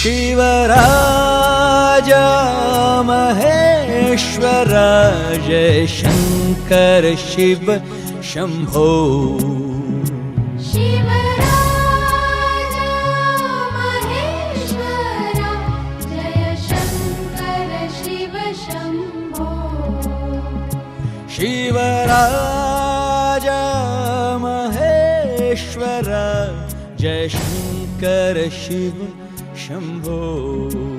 शिवराज महेश्वरा जय शङ्कर शिव शम्भो शिवराजा महेश्वर जय शङ्कर शिव शम्भो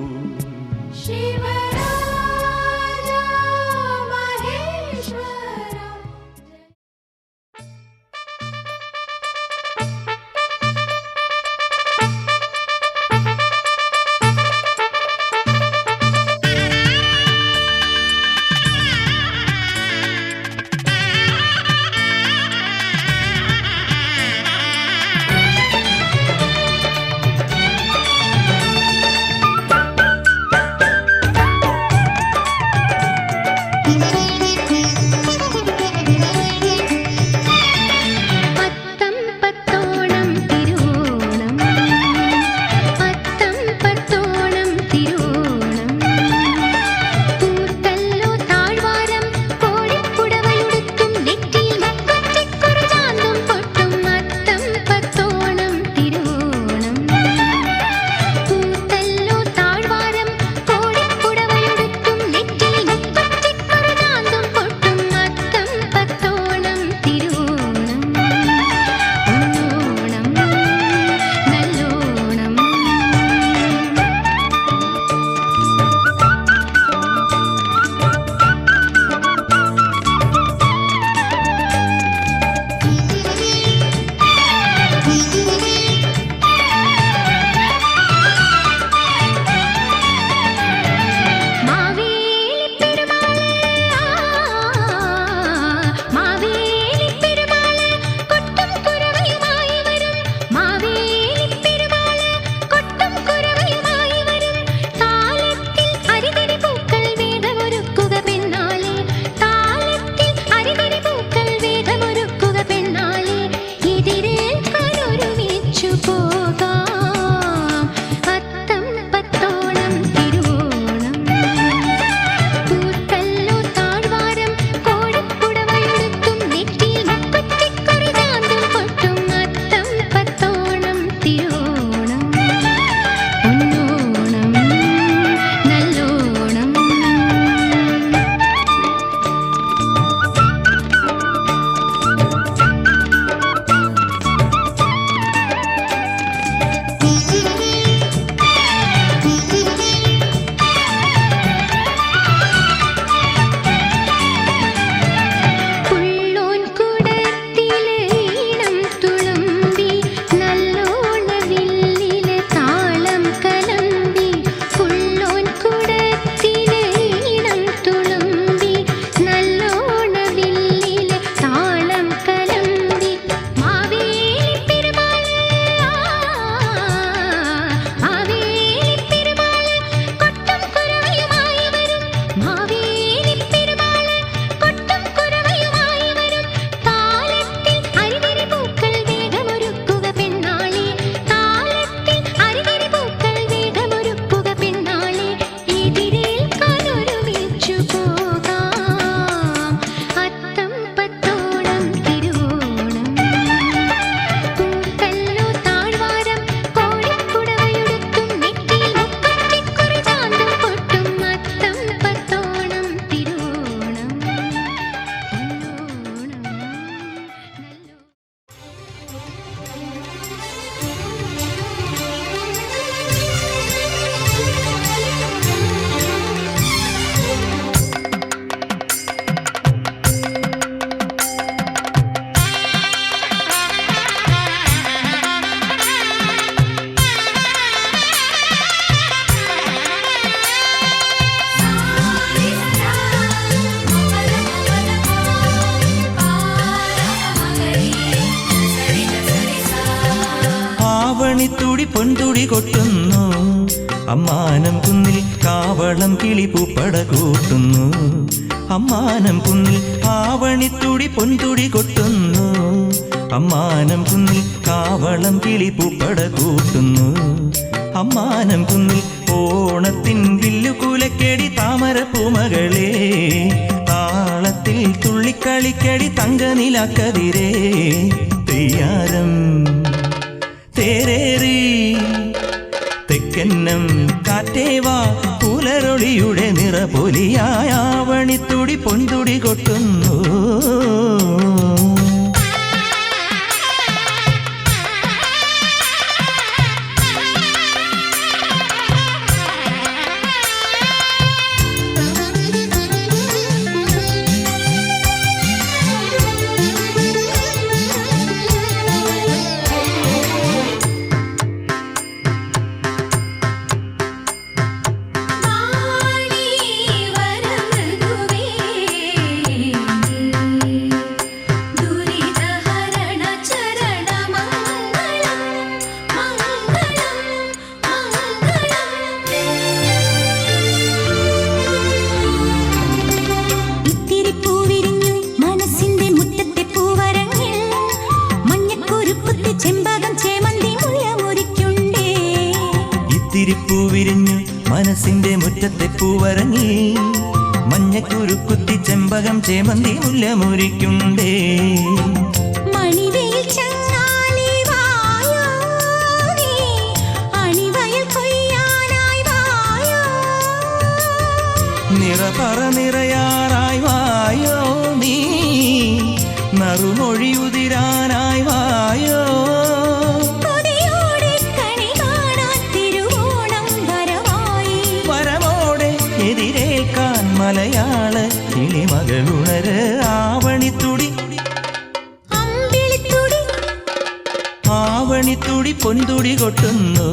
കൂട്ടുന്നു. അമ്മാനം കുന്നിൽ ആവണിത്തുടി പൊൻതുടി കൊട്ടുന്നു. അമ്മാനം കുന്നിൽ കാവളം കിളി പൂപ്പട കൂട്ടുന്നു. അമ്മാനം കുന്നിൽ ഓണത്തിൻ വില്ലുകൂലക്കെടി താമര പൂമകളെ. താളത്തിൽ തുള്ളിക്കളിക്കടി തങ്കനിലക്കതിരെ തെയ്യാരം തേരേറി തെക്കെന്നം കാറ്റേവാ പുലരൊളിയുടെ നിറപൊലിയായ ആവണിത്തുടി പൊന്തുടി കൊട്ടുന്നു. ചേമന്തി മുല്ലമുരിക്കുണ്ട് പൊന്തുടി കൊട്ടുന്നു.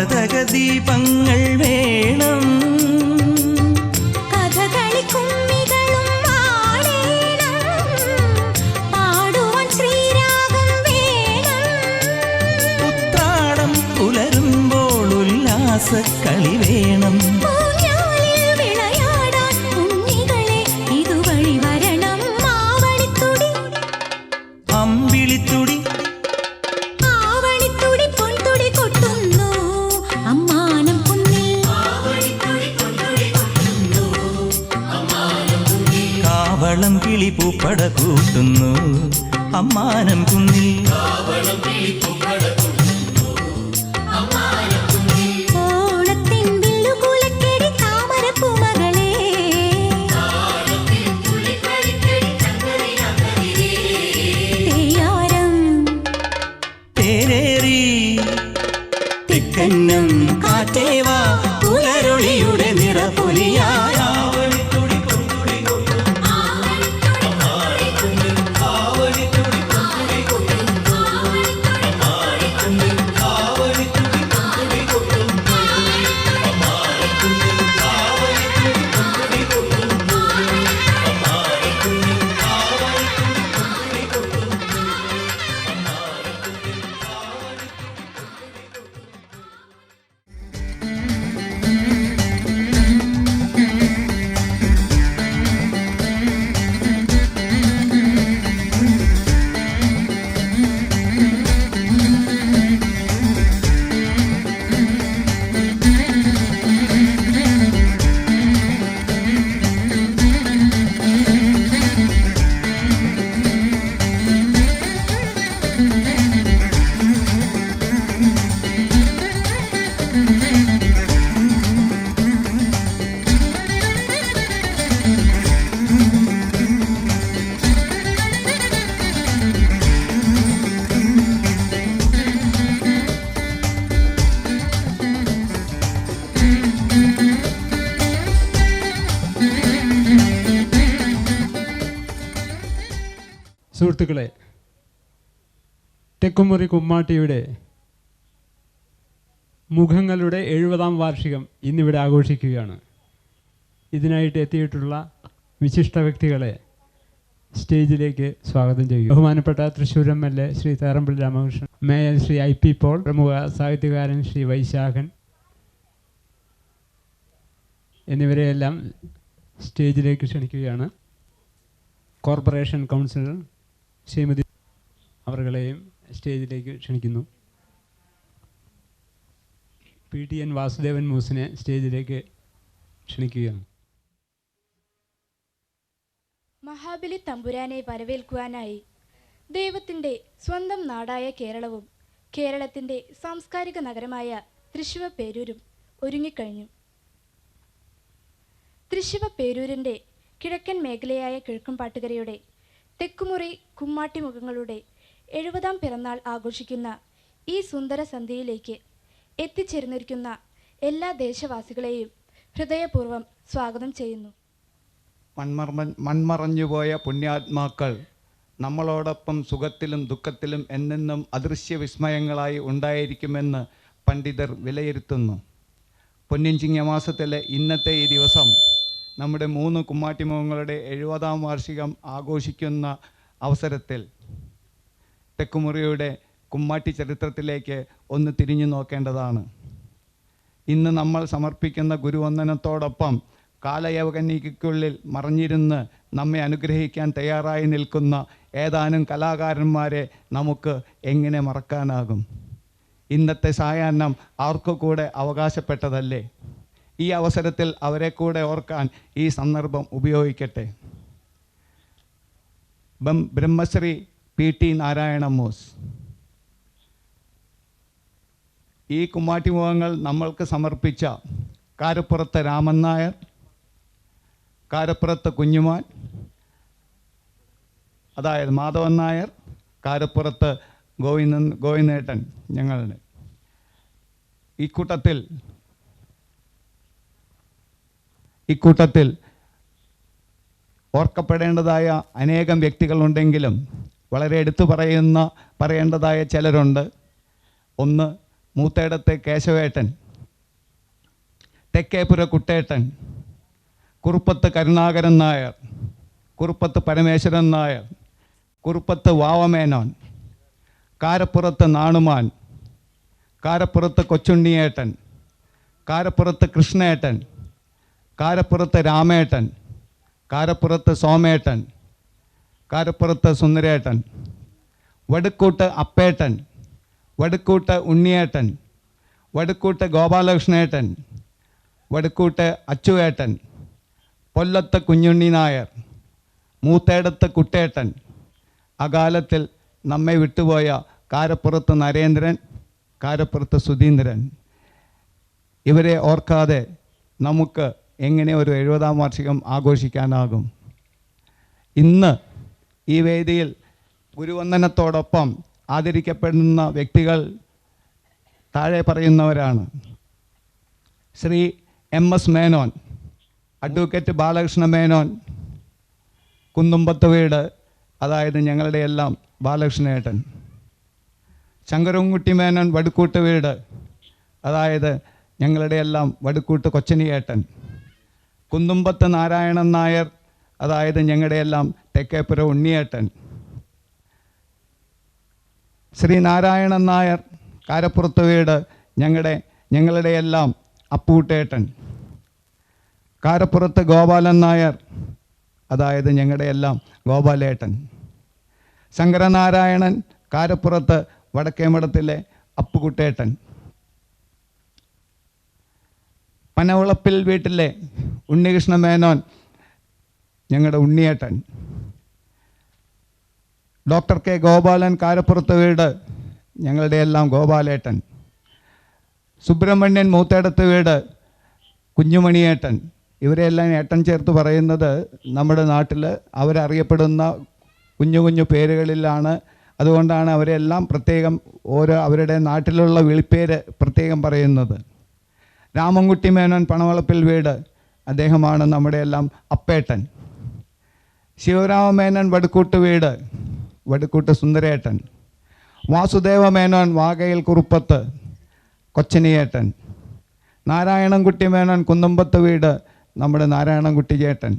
ഭാരതക ദീപങ്ങൾ തെക്കുമുറി കുമ്മാട്ടിയുടെ മുഖങ്ങളുടെ എഴുപതാം വാർഷികം ഇന്നിവിടെ ആഘോഷിക്കുകയാണ്. ഇതിനായിട്ട് എത്തിയിട്ടുള്ള വിശിഷ്ട വ്യക്തികളെ സ്റ്റേജിലേക്ക് സ്വാഗതം ചെയ്യും ബഹുമാനപ്പെട്ട Thrissur M L A Shri Therampally Ramakrishnan mayor Shri I P Paul പ്രമുഖ സാഹിത്യകാരൻ ശ്രീ വൈശാഖൻ എന്നിവരെയെല്ലാം സ്റ്റേജിലേക്ക് ക്ഷണിക്കുകയാണ്. കോർപ്പറേഷൻ കൗൺസിലർ ശ്രീമതി അവർകളെയും സ്റ്റേജിലേക്ക് ക്ഷണിക്കുന്നു. പി. ടി. എൻ. വാസുദേവൻ മൂസിനെ സ്റ്റേജിലേക്ക് ക്ഷണിക്കുകയാണ്. മഹാബലി തമ്പുരാനെ വരവേൽക്കുവാനായി ദൈവത്തിന്റെ സ്വന്തം നാടായ കേരളവും കേരളത്തിന്റെ സാംസ്കാരിക നഗരമായ തൃശിവ പേരൂരും ഒരുങ്ങിക്കഴിഞ്ഞു. തൃശിവ പേരൂരിന്റെ കിഴക്കൻ മേഖലയായ കിഴക്കുംപാട്ടുകരയുടെ തെക്കുമുറി കുമ്മാട്ടി മുഖങ്ങളുടെ എഴുപതാം പിറന്നാൾ ആഘോഷിക്കുന്ന ഈ സുന്ദര സന്ധ്യയിലേക്ക് എത്തിച്ചേർന്നിരിക്കുന്ന എല്ലാ ദേശവാസികളെയും ഹൃദയപൂർവം സ്വാഗതം ചെയ്യുന്നു. മൺമറ മൺമറഞ്ഞുപോയ പുണ്യാത്മാക്കൾ നമ്മളോടൊപ്പം സുഖത്തിലും ദുഃഖത്തിലും എന്നെന്നും അദൃശ്യ വിസ്മയങ്ങളായി ഉണ്ടായിരിക്കുമെന്ന് പണ്ഡിതർ വിലയിരുത്തുന്നു. പൊന്നിഞ്ചിങ്ങ മാസത്തിലെ ഇന്നത്തെ ഈ ദിവസം നമ്മുടെ മൂന്ന് കുമ്മാട്ടിമുഖങ്ങളുടെ എഴുപതാം വാർഷികം ആഘോഷിക്കുന്ന അവസരത്തിൽ തെക്കുമുറിയുടെ കുമ്മാട്ടി ചരിത്രത്തിലേക്ക് ഒന്ന് തിരിഞ്ഞു നോക്കേണ്ടതാണ്. ഇന്ന് നമ്മൾ സമർപ്പിക്കുന്ന ഗുരുവന്ദനത്തോടൊപ്പം കാലയവകനിക്കുള്ളിൽ മറഞ്ഞിരുന്ന് നമ്മെ അനുഗ്രഹിക്കാൻ തയ്യാറായി നിൽക്കുന്ന ഏതാനും കലാകാരന്മാരെ നമുക്ക് എങ്ങനെ മറക്കാനാകും? ഇന്നത്തെ സായാഹ്നം അവർക്ക് കൂടെ അവകാശപ്പെട്ടതല്ലേ? ഈ അവസരത്തിൽ അവരെ കൂടെ ഓർക്കാൻ ഈ സന്ദർഭം ഉപയോഗിക്കട്ടെ. Brahmashri P T Narayana Moos. ഈ കുമ്മാട്ടിമുഖങ്ങൾ നമ്മൾക്ക് സമർപ്പിച്ച കാരപ്പുറത്ത് രാമൻ നായർ കാരപ്പുറത്ത് കുഞ്ഞുമാൻ അതായത് മാധവൻ നായർ കാരപ്പുറത്ത് ഗോവിന്ദൻ ഗോവിന്ദേട്ടൻ ഞങ്ങളുടെ. ഇക്കൂട്ടത്തിൽ ഇക്കൂട്ടത്തിൽ ഓർക്കപ്പെടേണ്ടതായ അനേകം വ്യക്തികളുണ്ടെങ്കിലും വളരെ എടുത്തു പറയുന്ന പറയേണ്ടതായ ചിലരുണ്ട്. ഒന്ന് മൂത്തേടത്തെ കേശവേട്ടൻ. തെക്കേപുര കുട്ടേട്ടൻ. കുറുപ്പത്ത് കരുണാകരൻ നായർ. കുറുപ്പത്ത് പരമേശ്വരൻ നായർ. കുറുപ്പത്ത് വാവമേനോൻ. കാരപ്പുറത്ത് നാണുമാൻ. കാരപ്പുറത്ത് കൊച്ചുണ്ണിയേട്ടൻ. കാരപ്പുറത്ത് കൃഷ്ണേട്ടൻ. കാരപ്പുറത്ത് രാമേട്ടൻ. കാരപ്പുറത്ത് സോമേട്ടൻ. കാരപ്പുറത്ത് സുന്ദരേട്ടൻ വടക്കൂട്ട് അപ്പേട്ടൻ വടക്കൂട്ട് ഉണ്ണിയേട്ടൻ വടക്കൂട്ട് ഗോപാലകൃഷ്ണേട്ടൻ വടക്കൂട്ട് അച്ചുവേട്ടൻ കൊല്ലത്ത് കുഞ്ഞുണ്ണി നായർ മൂത്തേടത്ത് കുട്ടേട്ടൻ അകാലത്തിൽ നമ്മെ വിട്ടുപോയ കാരപ്പുറത്ത് നരേന്ദ്രൻ കാരപ്പുറത്ത് സുധീന്ദ്രൻ. ഇവരെ ഓർക്കാതെ നമുക്ക് എങ്ങനെ ഒരു എഴുപതാം വാർഷികം ആഘോഷിക്കാനാകും? ഇന്ന് ഈ വേദിയിൽ ഗുരുവന്ദനത്തോടൊപ്പം ആദരിക്കപ്പെടുന്ന വ്യക്തികൾ താഴെ പറയുന്നവരാണ്. Shri M S Menon advocate Balakrishna Menon Kunnumpath വീട് അതായത് ഞങ്ങളുടെ എല്ലാം ബാലകൃഷ്ണേട്ടൻ. ശങ്കരൻകുട്ടി മേനോൻ വടുക്കൂട്ട് വീട് അതായത് ഞങ്ങളുടെ എല്ലാം വടുക്കൂട്ട് കൊച്ചനിയേട്ടൻ. കുന്നുമ്പത്ത് നാരായണൻ നായർ അതായത് ഞങ്ങളുടെ എല്ലാം തെക്കേപ്പുര ഉണ്ണിയേട്ടൻ. ശ്രീ നാരായണൻ നായർ കാരപ്പുറത്ത് വീട് ഞങ്ങളുടെ ഞങ്ങളുടെ എല്ലാം അപ്പൂട്ടേട്ടൻ. കാരപ്പുറത്ത് ഗോപാലൻ നായർ അതായത് ഞങ്ങളുടെ എല്ലാം ഗോപാലേട്ടൻ. ശങ്കരനാരായണൻ കാരപ്പുറത്ത് വടക്കേമഠത്തിലെ അപ്പുകുട്ടേട്ടൻ. പനവളപ്പിൽ വീട്ടിലെ ഉണ്ണികൃഷ്ണ മേനോൻ ഞങ്ങളുടെ ഉണ്ണിയേട്ടൻ. ഡോക്ടർ കെ ഗോപാലൻ കാരപ്പുറത്ത് വീട് ഞങ്ങളുടെ എല്ലാം ഗോപാലേട്ടൻ. സുബ്രഹ്മണ്യൻ മൂത്തേടത്ത് വീട് കുഞ്ഞുമണിയേട്ടൻ. ഇവരെല്ലാം ഏട്ടൻ ചേർത്ത് പറയുന്നത് നമ്മുടെ നാട്ടിൽ അവരറിയപ്പെടുന്ന കുഞ്ഞു കുഞ്ഞു പേരുകളിലാണ്. അതുകൊണ്ടാണ് അവരെല്ലാം പ്രത്യേകം ഓരോ അവരുടെ നാട്ടിലുള്ള വിളിപ്പേര് പ്രത്യേകം പറയുന്നത്. രാമൻകുട്ടി മേനോൻ പണവളപ്പിൽ വീട് അദ്ദേഹമാണ് നമ്മുടെ എല്ലാം അപ്പേട്ടൻ. ശിവരാമ മേനോൻ വടുക്കൂട്ട് വീട് വടുക്കൂട്ട് സുന്ദരേട്ടൻ വാസുദേവ മേനോൻ വാകയിൽ കുറുപ്പത്ത് കൊച്ചനിയേട്ടൻ നാരായണൻകുട്ടി മേനോൻ കുന്നമ്പത്ത് വീട് നമ്മുടെ നാരായണൻകുട്ടി ചേട്ടൻ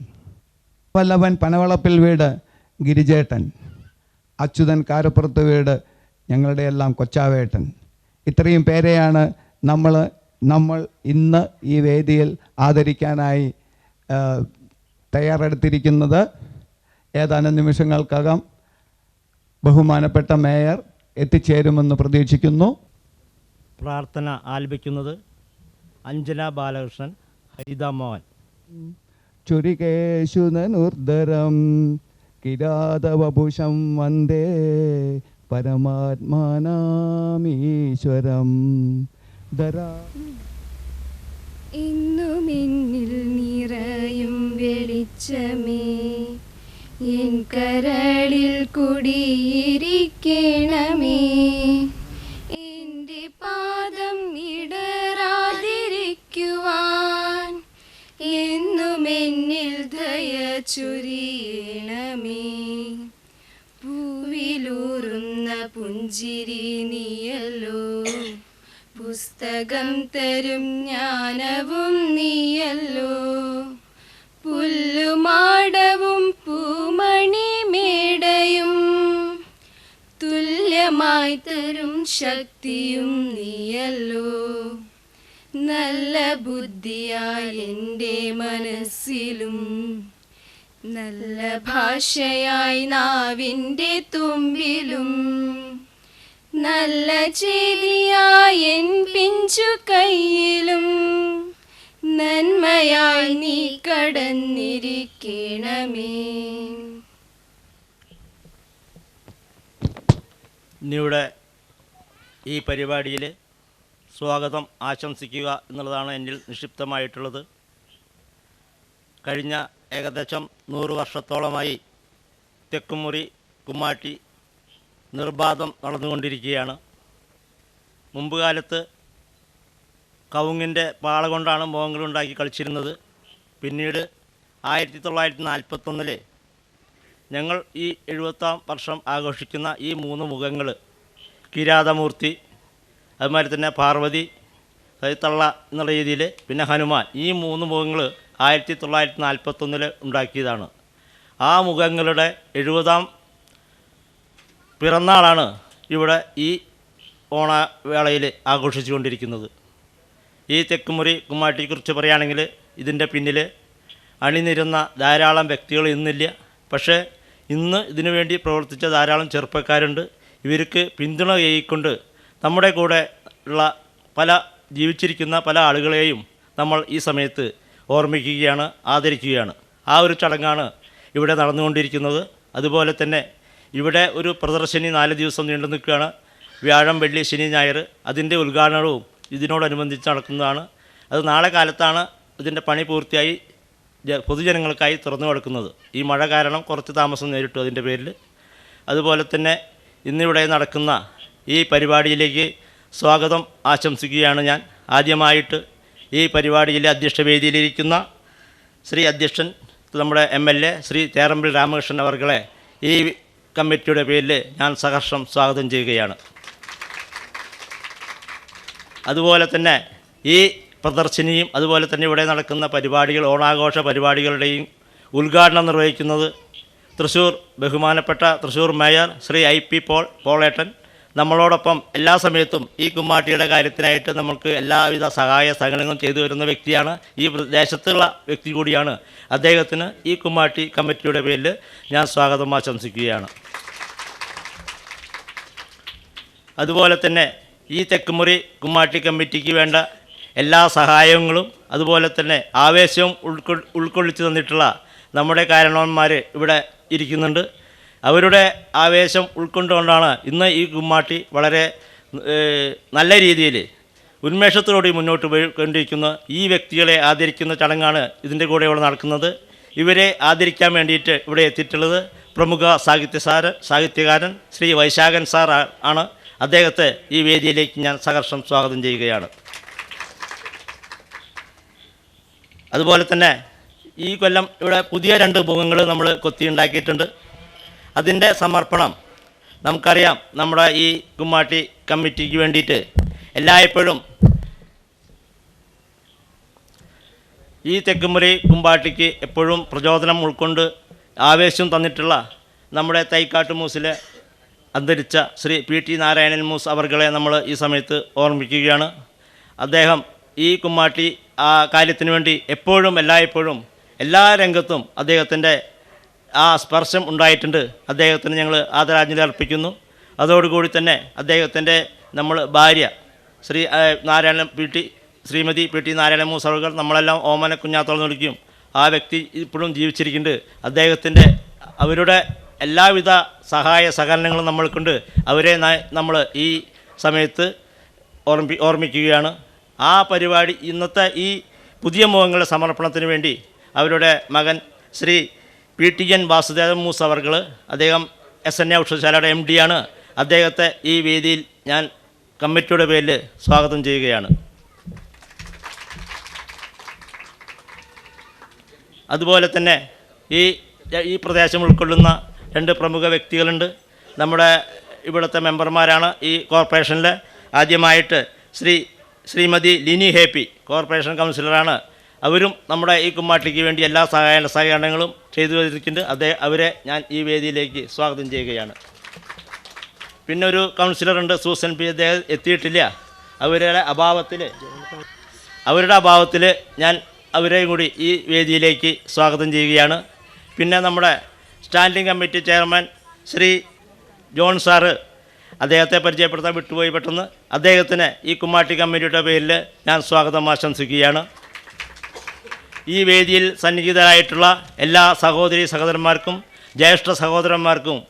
വല്ലവൻ പനവളപ്പിൽ വീട് ഗിരിജേട്ടൻ അച്യുതൻ കാരപ്പുറത്ത് വീട് ഞങ്ങളുടെ എല്ലാം കൊച്ചാവേട്ടൻ. ഇത്രയും പേരെയാണ് നമ്മൾ നമ്മൾ ഇന്ന് ഈ വേദിയിൽ ആദരിക്കാനായി തയ്യാറെടുത്തിരിക്കുന്നത്. ഏതാനും നിമിഷങ്ങൾക്കകം ബഹുമാനപ്പെട്ട മേയർ എത്തിച്ചേരുമെന്ന് പ്രതീക്ഷിക്കുന്നു. പ്രാർത്ഥന ആലപിക്കുന്നത് അഞ്ജന ബാലകൃഷ്ണൻ ഹരിത മോഹൻ. ചുരികേശുനനുർദ്ധരം കിരാതവഭുഷം വന്ദേ പരമാത്മാനാമീശ്വരം. ധരാ ഇന്നു എന്നിൽ നിറയും വെളിച്ചമേ കരളിൽ കുടിയിരിക്കണമേ. എന്റെ പാദം ഇടറാതിരിക്കുവാൻ എന്നും എന്നിൽ ദയ ചുരിയണമേ. പൂവിലൂറുന്ന പുഞ്ചിരി നീയല്ലോ. പുസ്തകം തരും ജ്ഞാനവും നീയല്ലോ. പുല്ലുമാടവും തുല്യമായി തരും ശക്തിയും നീയല്ലോ. നല്ല ബുദ്ധിയായി എന്റെ മനസ്സിലും നല്ല ഭാഷയായി നാവിന്റെ തുമ്പിലും നല്ല ചേലിയായ എൻ പിഞ്ചു കയ്യിലും നന്മയായി നീ കടന്നിരിക്കണമേ. ഇന്നിവിടെ ഈ പരിപാടിയിൽ സ്വാഗതം ആശംസിക്കുക എന്നുള്ളതാണ് എന്നിൽ നിക്ഷിപ്തമായിട്ടുള്ളത്. കഴിഞ്ഞ ഏകദേശം നൂറ് വർഷത്തോളമായി തെക്കുമുറി കുമ്മാട്ടി നിർബാധം നടന്നുകൊണ്ടിരിക്കുകയാണ്. മുമ്പ് കാലത്ത് കവുങ്ങിന്റെ പാള കൊണ്ടാണ് മോഹങ്ങളുണ്ടാക്കി കളിച്ചിരുന്നത്. പിന്നീട് ആയിരത്തി തൊള്ളായിരത്തി നാൽപ്പത്തൊന്നിൽ ഞങ്ങൾ ഈ എഴുപത്താം വർഷം ആഘോഷിക്കുന്ന ഈ മൂന്ന് മുഖങ്ങൾ കിരാതമൂർത്തി അതുമാതിരി തന്നെ പാർവതി തള്ള എന്നുള്ള രീതിയിൽ പിന്നെ ഹനുമാൻ ഈ മൂന്ന് മുഖങ്ങൾ ആയിരത്തി തൊള്ളായിരത്തി നാൽപ്പത്തൊന്നിൽ ഉണ്ടാക്കിയതാണ്. ആ മുഖങ്ങളുടെ എഴുപതാം പിറന്നാളാണ് ഇവിടെ ഈ ഓണവേളയിൽ ആഘോഷിച്ചുകൊണ്ടിരിക്കുന്നത്. ഈ തെക്കുമുറി കുമ്മാട്ടിയെക്കുറിച്ച് പറയുകയാണെങ്കിൽ ഇതിന്റെ പിന്നിൽ അണിനിരുന്ന ധാരാളം വ്യക്തികൾ ഇന്നില്ല. പക്ഷേ ഇന്ന് ഇതിനു വേണ്ടി പ്രവർത്തിച്ച ധാരാളം ചെറുപ്പക്കാരുണ്ട്. ഇവർക്ക് പിന്തുണ കൈക്കൊണ്ട് നമ്മുടെ കൂടെ ഉള്ള പല ജീവിച്ചിരിക്കുന്ന പല ആളുകളെയും നമ്മൾ ഈ സമയത്ത് ഓർമ്മിക്കുകയാണ് ആദരിക്കുകയാണ്. ആ ഒരു ചടങ്ങാണ് ഇവിടെ നടന്നുകൊണ്ടിരിക്കുന്നത്. അതുപോലെ തന്നെ ഇവിടെ ഒരു പ്രദർശനി നാല് ദിവസം നീണ്ടു നിൽക്കുകയാണ്. വ്യാഴം വെള്ളി ശനി ഞായർ അതിന്റെ ഉദ്ഘാടനവും ഇതിനോടനുബന്ധിച്ച് നടക്കുന്നതാണ്. അത് നാളെ കാലത്താണ് ഇതിന്റെ പണി പൂർത്തിയായി. പൊതുജനങ്ങൾക്കായി തുറന്നു കൊടുക്കുന്നത്. ഈ മഴ കാരണം കുറച്ച് താമസം നേരിട്ടു അതിന്റെ പേരിൽ. അതുപോലെ തന്നെ ഇന്നിവിടെ നടക്കുന്ന ഈ പരിപാടിയിലേക്ക് സ്വാഗതം ആശംസിക്കുകയാണ് ഞാൻ. ആദ്യമായിട്ട് ഈ പരിപാടിയിലെ അധ്യക്ഷ വേദിയിലിരിക്കുന്ന ശ്രീ അധ്യക്ഷൻ നമ്മുടെ M L A Shri Therambil Ramakrishnan അവർകളെ ഈ കമ്മിറ്റിയുടെ പേരിൽ ഞാൻ സഹർഷം സ്വാഗതം ചെയ്യുകയാണ്. അതുപോലെ തന്നെ ഈ പ്രദർശനിയും അതുപോലെ തന്നെ ഇവിടെ നടക്കുന്ന പരിപാടികൾ ഓണാഘോഷ പരിപാടികളുടെയും ഉദ്ഘാടനം നിർവഹിക്കുന്നത് തൃശ്ശൂർ ബഹുമാനപ്പെട്ട Thrissur mayor Shri I P Paul പോളേട്ടൻ. നമ്മളോടൊപ്പം എല്ലാ സമയത്തും ഈ കുമ്മാട്ടിയുടെ കാര്യത്തിനായിട്ട് നമുക്ക് എല്ലാവിധ സഹായ സഹകരണങ്ങളും ചെയ്തു വരുന്ന വ്യക്തിയാണ് ഈ പ്രദേശത്തുള്ള വ്യക്തി കൂടിയാണ്. അദ്ദേഹത്തിന് ഈ കുമ്മാട്ടി കമ്മിറ്റിയുടെ പേരിൽ ഞാൻ സ്വാഗതം ആശംസിക്കുകയാണ്. അതുപോലെ തന്നെ ഈ തെക്കുമുറി കുമ്മാട്ടി കമ്മിറ്റിക്ക് വേണ്ട എല്ലാ സഹായങ്ങളും അതുപോലെ തന്നെ ആവേശവും ഉൾക്കൊ ഉൾക്കൊള്ളിച്ചു തന്നിട്ടുള്ള നമ്മുടെ കാരണവന്മാർ ഇവിടെ ഇരിക്കുന്നുണ്ട്. അവരുടെ ആവേശം ഉൾക്കൊണ്ടുകൊണ്ടാണ് ഇന്ന് ഈ കുമ്മാട്ടി വളരെ നല്ല രീതിയിൽ ഉന്മേഷത്തോടെ മുന്നോട്ട് പോയിക്കൊണ്ടിരിക്കുന്ന ഈ വ്യക്തികളെ ആദരിക്കുന്ന ചടങ്ങാണ് ഇതിന്റെ കൂടെ ഇവിടെ നടക്കുന്നത്. ഇവരെ ആദരിക്കാൻ വേണ്ടിയിട്ട് ഇവിടെ എത്തിയിട്ടുള്ളത് പ്രമുഖ സാഹിത്യസാര സാഹിത്യകാരൻ ശ്രീ വൈശാഖൻ സാർ ആണ്. അദ്ദേഹത്തെ ഈ വേദിയിലേക്ക് ഞാൻ സഹർഷം സ്വാഗതം ചെയ്യുകയാണ്. അതുപോലെ തന്നെ ഈ കൊല്ലം ഇവിടെ പുതിയ രണ്ട് മുഖങ്ങൾ നമ്മൾ കൊത്തിയുണ്ടാക്കിയിട്ടുണ്ട്. അതിന്റെ സമർപ്പണം നമുക്കറിയാം നമ്മുടെ ഈ കുമ്മാട്ടി കമ്മിറ്റിക്ക് വേണ്ടിയിട്ട് എല്ലായ്പ്പോഴും ഈ തെക്കുമുറി കുമ്പാട്ടിക്ക് എപ്പോഴും പ്രചോദനം ഉൾക്കൊണ്ട് ആവേശം തന്നിട്ടുള്ള നമ്മുടെ തൈക്കാട്ട് മൂസിലെ അന്തരിച്ച ശ്രീ പി ടി നാരായണൻ മൂസ് അവർകളെ നമ്മൾ ഈ സമയത്ത് ഓർമ്മിക്കുകയാണ്. അദ്ദേഹം ഈ കുമ്മാട്ടി ആ കാര്യത്തിന് വേണ്ടി എപ്പോഴും എല്ലായ്പ്പോഴും എല്ലാ രംഗത്തും അദ്ദേഹത്തിന്റെ ആ സ്പർശം ഉണ്ടായിട്ടുണ്ട്. അദ്ദേഹത്തിന് ഞങ്ങൾ ആദരാഞ്ജലി അർപ്പിക്കുന്നു. അതോടുകൂടി തന്നെ അദ്ദേഹത്തിന്റെ നമ്മൾ ഭാര്യ Shri Narayana P T Shrimati P T Narayana മൂസവകൾ നമ്മളെല്ലാം ഓമന കുഞ്ഞാത്തോളം വിളിക്കും. ആ വ്യക്തി ഇപ്പോഴും ജീവിച്ചിരിക്കുന്നുണ്ട്. അദ്ദേഹത്തിന്റെ അവരുടെ എല്ലാവിധ സഹായ സഹകരണങ്ങളും നമ്മൾക്കുണ്ട്. അവരെ നമ്മൾ ഈ സമയത്ത് ഓർമ്മി ഓർമ്മിക്കുകയാണ്. ആ പരിപാടി ഇന്നത്തെ ഈ പുതിയ മുഖങ്ങളുടെ സമർപ്പണത്തിന് വേണ്ടി അവരുടെ മകൻ Shri P T N Vasudevan Moos അവർകൾ അദ്ദേഹം എസ് എൻ എ ഔഷധശാലയുടെ എം ആണ്. അദ്ദേഹത്തെ ഈ വേദിയിൽ ഞാൻ കമ്മിറ്റിയുടെ പേരിൽ സ്വാഗതം ചെയ്യുകയാണ്. അതുപോലെ തന്നെ ഈ ഈ പ്രദേശം ഉൾക്കൊള്ളുന്ന രണ്ട് പ്രമുഖ വ്യക്തികളുണ്ട്. നമ്മുടെ ഇവിടുത്തെ മെമ്പർമാരാണ് ഈ കോർപ്പറേഷനിൽ ആദ്യമായിട്ട് ശ്രീ ശ്രീമതി ലിനി ഹേപ്പി കോർപ്പറേഷൻ കൗൺസിലറാണ്. അവരും നമ്മുടെ ഈ കുമ്മാട്ടിക്ക് വേണ്ടി എല്ലാ സഹായ സഹകരണങ്ങളും ചെയ്തു വന്നിരിക്കുന്നുണ്ട് അതേ അവരെ ഞാൻ ഈ വേദിയിലേക്ക് സ്വാഗതം ചെയ്യുകയാണ്. പിന്നെ ഒരു കൗൺസിലറുണ്ട് സൂസൻ പി. അദ്ദേഹം എത്തിയിട്ടില്ല. അവരുടെ അഭാവത്തിൽ അവരുടെ അഭാവത്തിൽ ഞാൻ അവരെയും കൂടി ഈ വേദിയിലേക്ക് സ്വാഗതം ചെയ്യുകയാണ്. പിന്നെ നമ്മുടെ standing committee chairman Shri John sir അദ്ദേഹത്തെ പരിചയപ്പെടുത്താൻ വിട്ടുപോയി പെട്ടെന്ന് അദ്ദേഹത്തിന് ഈ കുമ്മാട്ടി കമ്മിറ്റിയുടെ പേരിൽ ഞാൻ സ്വാഗതം ആശംസിക്കുകയാണ്. ഈ വേദിയിൽ സന്നിഹിതരായിട്ടുള്ള എല്ലാ സഹോദരി സഹോദരന്മാർക്കും ജ്യേഷ്ഠ സഹോദരന്മാർക്കും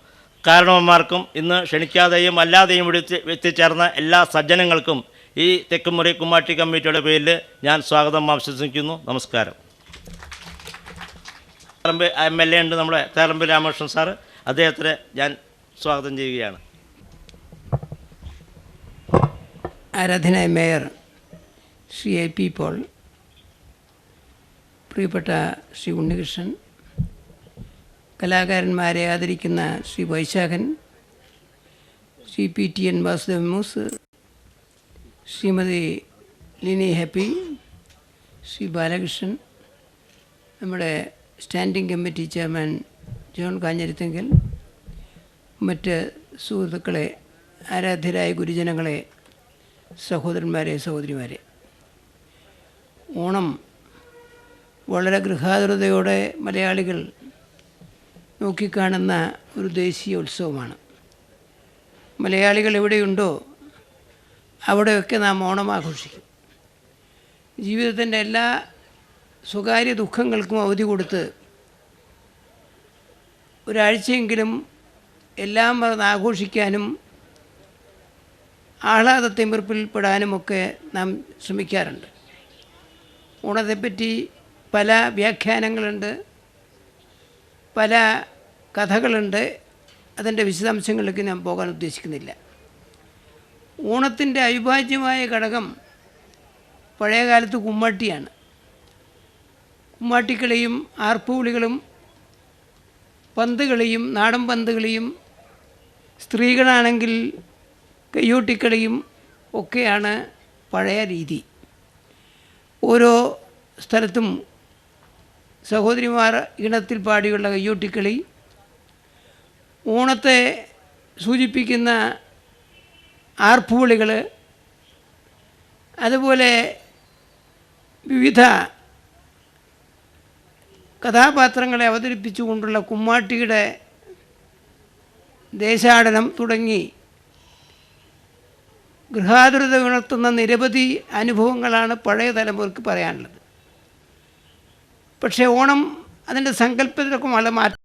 കാരണവന്മാർക്കും ഇന്ന് ക്ഷണിക്കാതെയും അല്ലാതെയും എത്തി- എത്തിച്ചേർന്ന എല്ലാ സജ്ജനങ്ങൾക്കും ഈ തെക്കുമുറി കുമ്മാട്ടി കമ്മിറ്റിയുടെ പേരിൽ ഞാൻ സ്വാഗതം ആശംസിക്കുന്നു. നമസ്കാരം. എം എൽ എ ഉണ്ട് നമ്മുടെ തേറമ്പ് രാമകൃഷ്ണൻ സാറ്. അദ്ദേഹത്തിന് ഞാൻ സ്വാഗതം ചെയ്യുകയാണ്. ആരാധനായ mayor Shri A P Paul പ്രിയപ്പെട്ട ശ്രീ ഉണ്ണികൃഷ്ണൻ കലാകാരന്മാരെ ആദരിക്കുന്ന Shri Vaisakhan Shri P T N Vasudeva Moos Shrimati Lini Happy Shri Balakrishnan നമ്മുടെ standing committee chairman John Kanjirathingal മറ്റ് സുഹൃത്തുക്കളെ ആരാധ്യരായ ഗുരുജനങ്ങളെ സഹോദരന്മാരെ സഹോദരിമാരെ. ഓണം വളരെ ഗൃഹാതുരതയോടെ മലയാളികൾ നോക്കിക്കാണുന്ന ഒരു ദേശീയ ഉത്സവമാണ്. മലയാളികൾ എവിടെയുണ്ടോ അവിടെയൊക്കെ നാം ഓണം ആഘോഷിക്കും. ജീവിതത്തിന്റെ എല്ലാ സ്വകാര്യ ദുഃഖങ്ങൾക്കും അവധി കൊടുത്ത് ഒരാഴ്ചയെങ്കിലും എല്ലാം മറന്ന് ആഘോഷിക്കാനും ആഹ്ലാദത്തിമിർപ്പിൽപ്പെടാനുമൊക്കെ നാം ശ്രമിക്കാറുണ്ട്. ഓണത്തെപ്പറ്റി പല വ്യാഖ്യാനങ്ങളുണ്ട്. പല കഥകളുണ്ട്. അതിന്റെ വിശദാംശങ്ങളിലേക്ക് ഞാൻ പോകാൻ ഉദ്ദേശിക്കുന്നില്ല. ഓണത്തിന്റെ അവിഭാജ്യമായ ഘടകം പഴയകാലത്ത് കുമ്മാട്ടിയാണ്. കുമ്മാട്ടിക്കളിയും ആർപ്പുവിളികളും പന്തുകളിയും നാടൻ പന്തുകളിയും സ്ത്രീകളാണെങ്കിൽ കയ്യൂട്ടിക്കളിയും ഒക്കെയാണ് പഴയ രീതി. ഓരോ സ്ഥലത്തും സഹോദരിമാർ ഇണത്തിൽ പാടിയുള്ള കയ്യൂട്ടിക്കളി ഓണത്തെ സൂചിപ്പിക്കുന്ന ആർപ്പുവിളികൾ അതുപോലെ വിവിധ കഥാപാത്രങ്ങളെ അവതരിപ്പിച്ചുകൊണ്ടുള്ള കുമ്മാട്ടിയുടെ ദേശാടനം തുടങ്ങി. ഗൃഹാതുരത ഉണർത്തുന്ന നിരവധി അനുഭവങ്ങളാണ് പഴയ തലമുറയ്ക്ക് പറയാനുള്ളത്. പക്ഷേ ഓണം അതിന്റെ സങ്കല്പത്തിലൊക്കെ വളരെ മാറ്റം